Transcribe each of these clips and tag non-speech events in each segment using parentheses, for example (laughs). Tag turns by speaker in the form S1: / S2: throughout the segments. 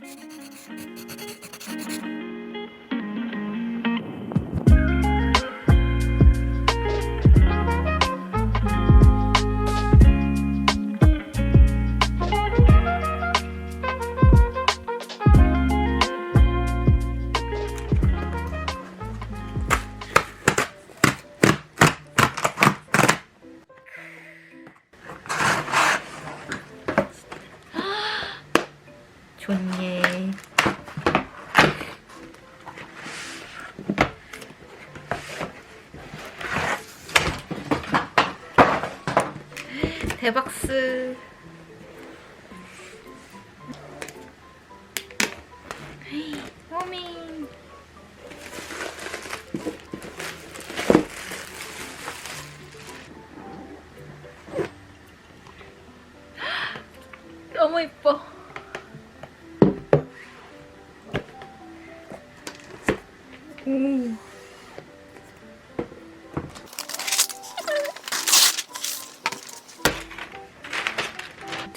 S1: Thank you. 대박스.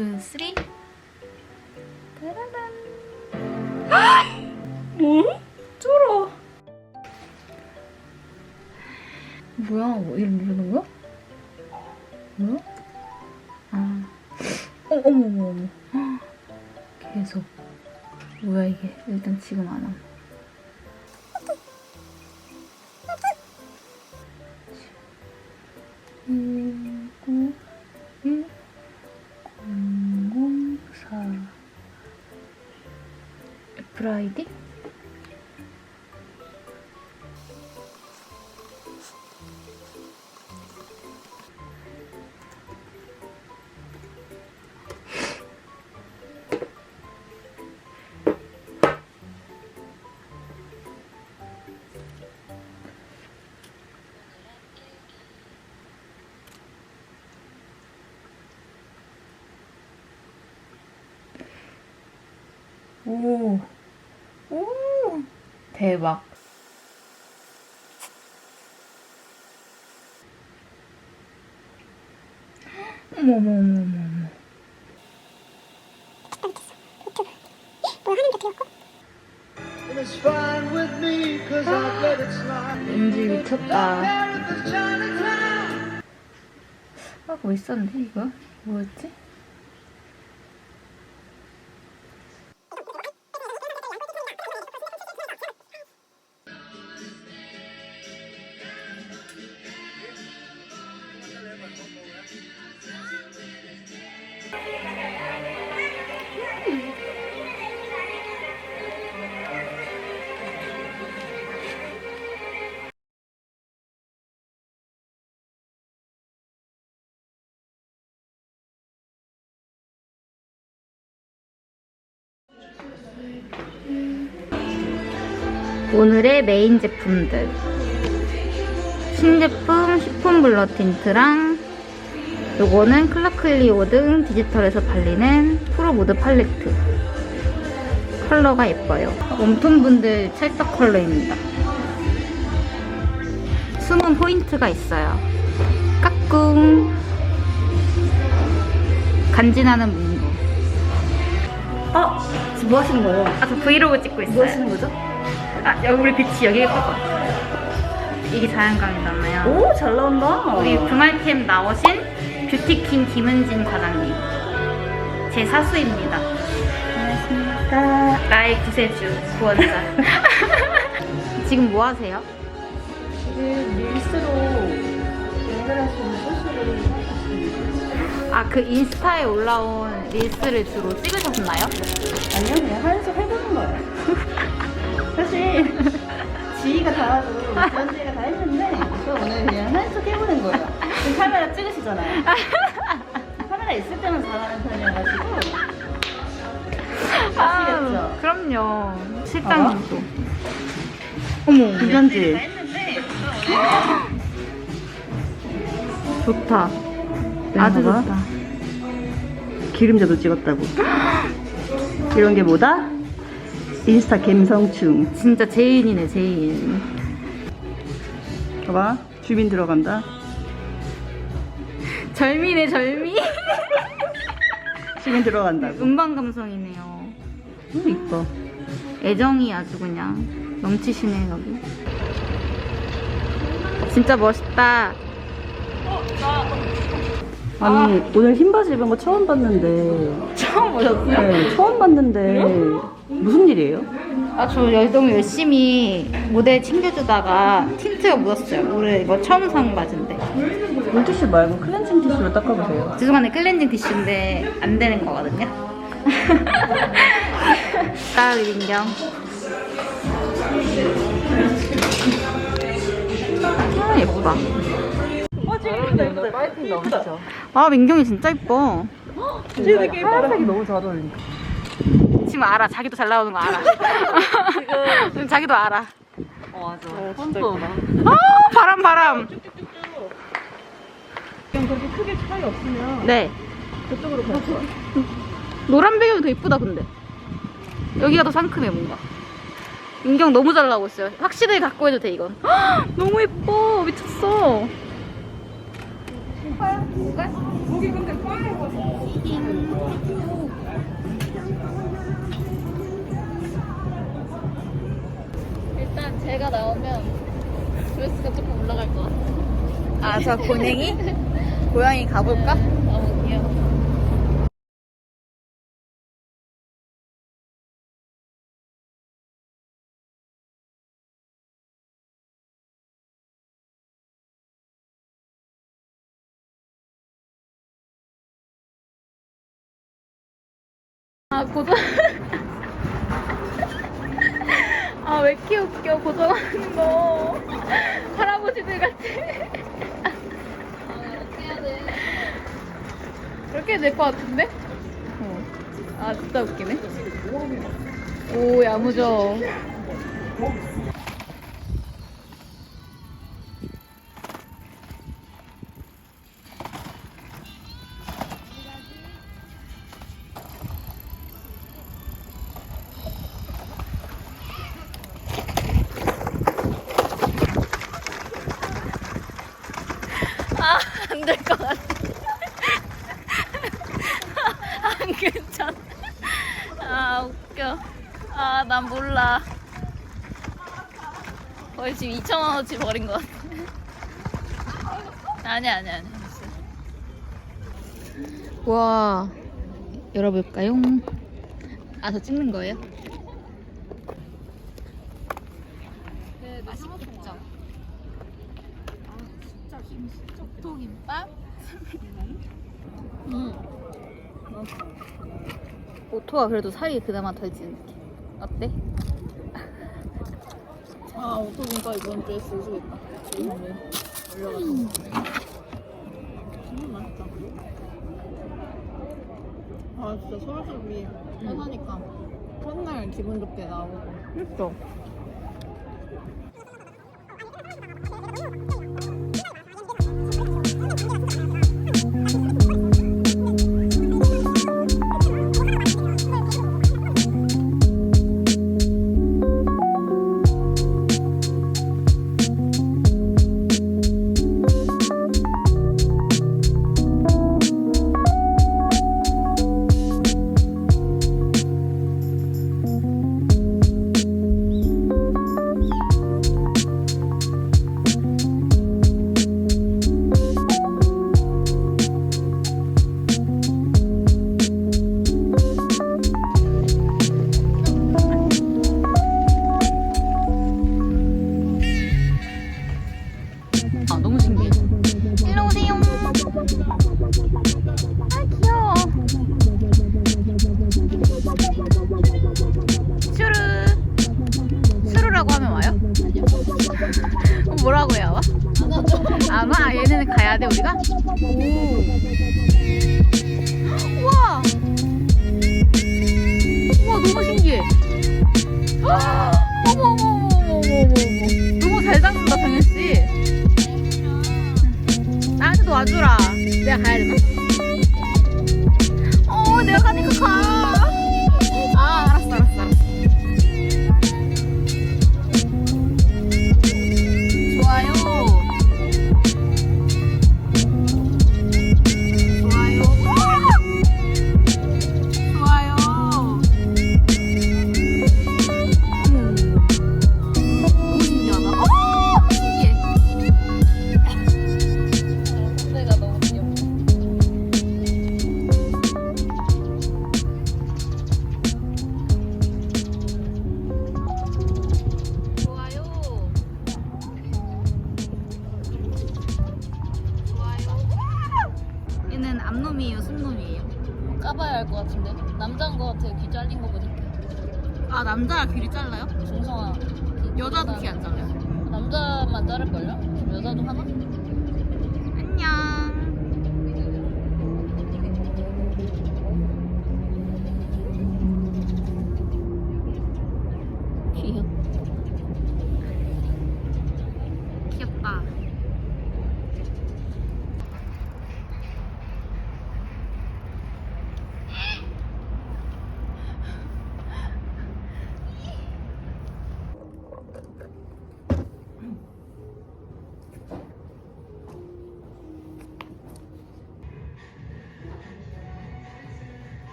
S1: 투, 쓰리. 따라란. 뭐? 쫄아. 뭐야? 뭐 이름 누르는 거야? 뭐야? 아. 어, 어머, 어머, 어머. 헉, (gasps) 계속. 뭐야, 이게. 일단 지금 안 함. 대박. 어머, 어머, 어머, 어머, 어머.
S2: And it's fine with me, cause I've let it slide.
S1: 왠지 미쳤다. 아, 뭐 있었는데, 이거? 뭐였지? 오늘의 메인 제품들. 신제품 시폰 블러 틴트랑 요거는 클라클리오 등 디지털에서 팔리는 프로 무드 팔레트. 컬러가 예뻐요. 웜톤 분들 찰떡 컬러입니다. 숨은 포인트가 있어요. 까꿍. 간지나는 문구
S3: 어? 지금 뭐 하시는 거예요?
S1: 아 저 브이로그 찍고 있어요.
S3: 뭐 하시는 거죠?
S1: 아, 여기 우리 빛이 여기에 꺼봐. 이게 자연광이잖아요.
S3: 오, 잘 나온다.
S1: 우리 주말캠 나오신 뷰티퀸 김은진 과장님. 제 사수입니다.
S3: 안녕하십니까.
S1: 나의 구세주, 구원자. (laughs) 지금 뭐 하세요?
S3: 지금 릴스로 연결할 수 있는 소스를.
S1: 아, 그 인스타에 올라온 릴스를 주로 찍으셨나요?
S3: 아니요, 그냥 한수 해보는 거예요. (laughs) 사실 지희가 다 하고 지희가 다 했는데 저 오늘 그냥 한수 해보는 거예요. 지금 카메라 찍으시잖아요. 카메라 있을 때만 잘하는 편이어가지고 아시겠죠?
S1: 아, 그럼요. 실장님도. 어머,
S3: 괜찮지?
S1: 좋다. 아주
S3: 봐봐.
S1: 좋다.
S3: 기름져도 찍었다고. 이런 게 뭐다? 인스타 감성충.
S1: 진짜 제인이네, 제인.
S3: 봐봐. 주민 들어간다.
S1: 절미네, 절미.
S3: 주민 들어간다고.
S1: 음반 감성이네요.
S3: 너무 이뻐.
S1: 애정이 아주 그냥 넘치시네 여기. 진짜 멋있다.
S3: 아니 오늘 흰 바지 입은 거 처음 봤는데.
S1: 처음 보셨어요?
S3: 네, 처음 봤는데 무슨 일이에요?
S1: 아, 저 너무 열심히 모델 챙겨주다가 틴트가 묻었어요. 올해 이거 처음 산 바지인데.
S3: 물티슈 말고 클렌징 티슈로 닦아보세요.
S1: 죄송한데 클렌징 티슈인데 안 되는 거거든요. (laughs) 딸 민경. 아, 예쁘다.
S3: 파이팅 넘쳐.
S1: 아, 민경이 진짜 예뻐.
S3: 파란색이 너무 잘 어울린다.
S1: 지금 알아. 자기도 잘 나오는 거 알아. 지금 자기도 알아.
S3: 어 맞아. 진짜 예쁘다.
S1: 아, 바람, 바람.
S3: 그냥 그렇게 크게 차이 없으면
S1: 네.
S3: 그쪽으로 갈 거야.
S1: 노란 배경이 더 이쁘다 근데 여기가 더 상큼해 뭔가 인경 너무 잘 나오고 있어요 확실하게 갖고 해도 돼 이건 헉, 너무 예뻐 미쳤어 일단 제가 나오면 조회수가 조금 올라갈 것 같아요 아 저 고양이? 고양이 가볼까? 너무 귀여워 아 고정 아 왜 이렇게 웃겨? 고정하는 거. (laughs) 할아버지들 같아. (laughs) 이렇게 될 것 같은데? 어. 아 진짜 웃기네. 오 야무져 안될것 같아. (laughs) 안 괜찮아. 아, 웃겨. 아, 난 몰라. 거의 지금 2,000원어치 버린 것 같아. 아니야, 아니야, 아니야. 와, 열어볼까요? 아, 저 찍는 거예요? 네, 맛있겠죠? 토김밥? 음. 오 토가 그래도 살이 그나마 덜 찌는 느낌. 어때?
S3: 아 오토김밥 이번 주에 있다. 오늘 올려가지고. 정말 맛있다. 아 진짜 서울숲이 편하니까 첫날 기분 좋게 나오고.
S1: 그렇죠.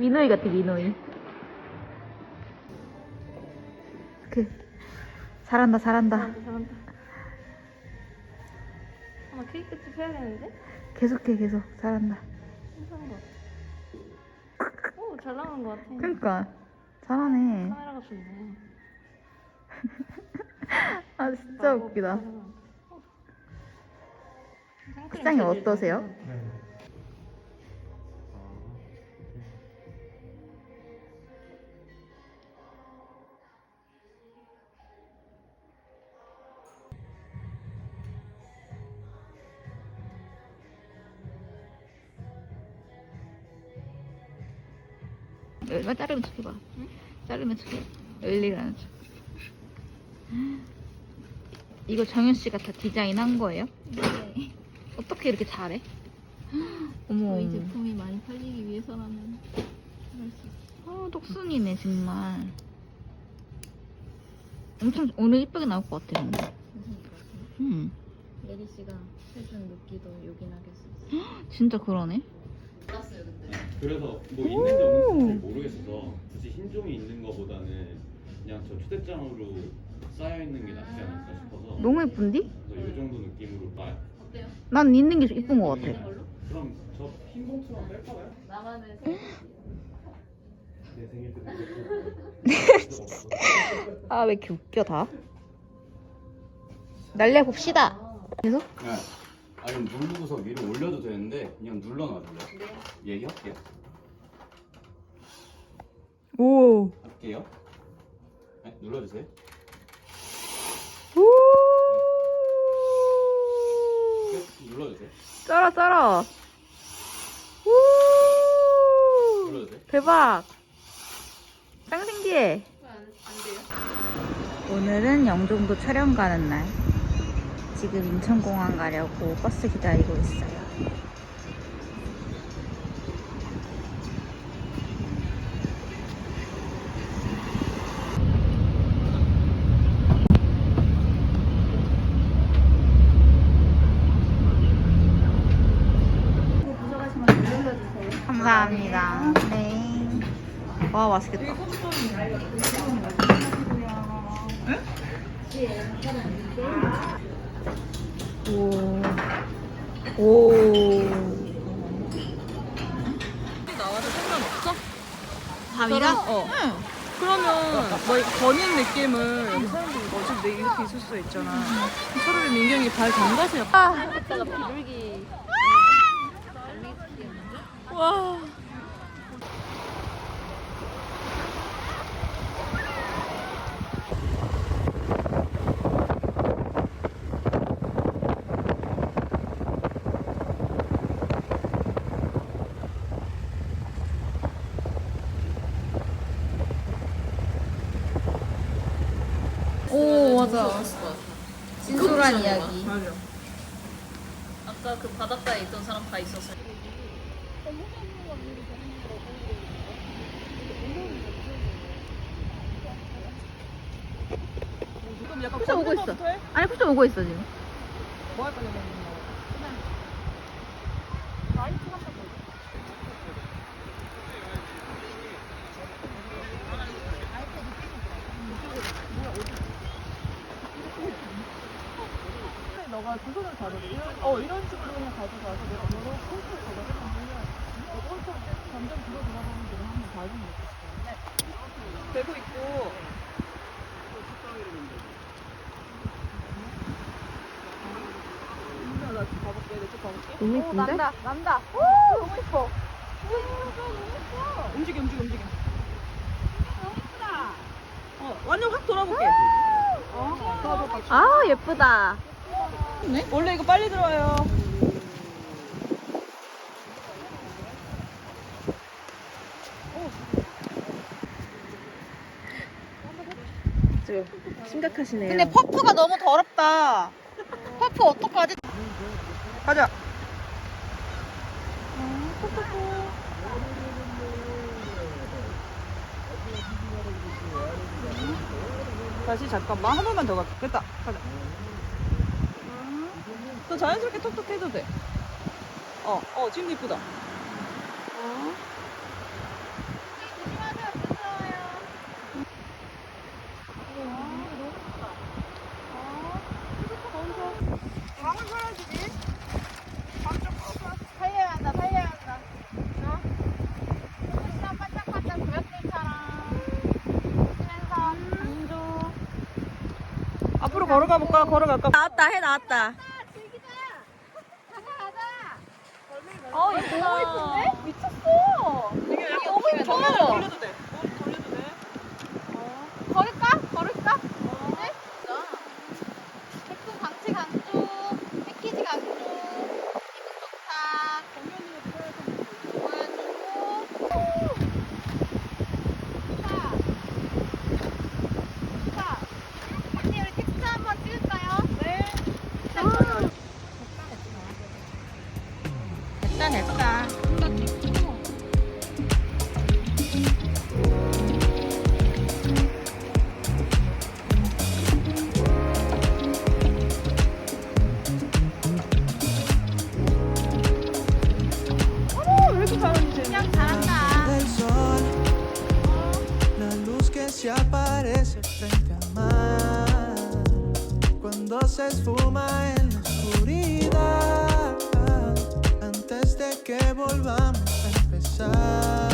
S1: 미노이 같아 미노이. 그 잘한다 잘한다.
S4: 잘한다. 아마 케이크 집 해야겠는데?
S1: 계속해 계속 잘한다.
S4: 괜찮은 것 같아. 오, 잘 나오는 것 같아.
S1: 그러니까 잘하네.
S4: 카메라가 좋네. (laughs)
S1: 아 진짜 웃기다.
S4: 어.
S1: 식당이 어떠세요? 얼마 자르면 척해봐. 자르면 척해. 열리라는 척. 이거 정현 씨가 다 디자인한 거예요?
S4: 네.
S1: 어떻게 이렇게 잘해? 어머.
S4: 저희 제품이 많이 팔리기 위해서라면 있어.
S1: 어, 똑순이네 정말. 엄청 오늘 이쁘게 나올 것 같아 근데. 음,
S4: 레디 씨가 해준 눕기도 요긴하게 쓸수 있어.
S1: 진짜 그러네.
S4: 몰랐어요, 근데.
S5: 그래서 뭐 있는지 없는지 잘 모르겠어서 굳이 흰종이 있는 거보다는 그냥 저 초대장으로 쌓여 있는 게 낫지 않을까 싶어서
S1: 너무 예쁜디?
S5: 그래서 이 정도 느낌으로 아,
S4: 어때요?
S1: 난 있는 게 예쁜 것
S4: 있는
S1: 같아.
S4: 걸로?
S5: 그럼 저 흰 봉투만 뺄까요?
S4: 나만의 생 (gasps)
S5: 내 생일 때
S1: 아 왜 이렇게 웃겨 다? 날려 봅시다. 계속?
S6: 네. 아니면 누르고서 위로 올려도 되는데 그냥 눌러놔줄래요? 얘기할게요.
S1: 오.
S6: 할게요. 네, 눌러주세요.
S1: 오.
S6: 끝. 눌러주세요.
S1: 쩔어 쩔어. 우.
S6: 눌러주세요.
S1: 대박. 짱 신기해. 오늘은 영종도 촬영 가는 날. 지금 인천공항 가려고 버스 기다리고 있어요. 감사합니다. 네. 와 맛있겠다. 오. 오.
S7: 나와도 상관없어?
S1: 밥이랑?
S7: 어. 그러면 뭐 버는 느낌을 사람들이 어차피 내 이렇게 있을 수 있잖아. 차라리 민경이 발 담가서 약
S4: 이따가 비둘기.
S7: 와.
S1: 오. 맞아. 진솔한 이야기.
S7: 맞아.
S1: 아까 그 바닷가에 있던 사람 다 있었어요.
S7: 약간
S1: 쿠션 오고
S7: 걷는
S1: 있어. 아니 쿠션 오고 있어 지금.
S7: 뭐 할 거냐? 너가 두 어 이런 식으로 그냥 가져가서 내가 너로 홀쭉 잡아주면 홀쭉 점점 뒤로 돌아가면 내가 한번 봐주면 돼. 되고 있고. 민준아, 나 지금 가볼게. 내쪽 가볼게.
S1: 너무 예쁜데?
S3: 난다, 난다. 오, 너무 예뻐.
S7: 움직여 움직여 움직여. 어 완전 확 돌아볼게. 어, 더.
S1: 아 예쁘다.
S7: 원래 이거 빨리 들어와요. 지금 심각하시네요.
S3: 근데 퍼프가 너무 더럽다. 퍼프 어떡하지?
S7: 가자. 다시 잠깐만 한 번만 더 갈게. 됐다. 가자. 더 자연스럽게 톡톡 해도 돼. 어, 어, 지금 이쁘다.
S3: 어?
S7: 앞으로 걸어가 볼까? 걸어갈까?
S3: 나왔다, 해 나왔다. 이거 너무 예쁜데? 미쳤어.
S7: 이게
S3: 이게 너무 예뻐
S8: se aparece frente al mar, cuando se esfuma en la oscuridad, antes de que volvamos a empezar.